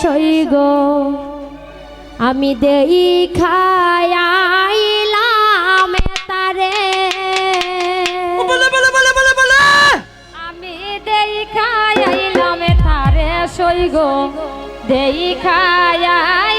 সই গো। আমি দেই খাইলাম তারে আমি দেই খাইলাম তারে সই গো। দেই খায়াই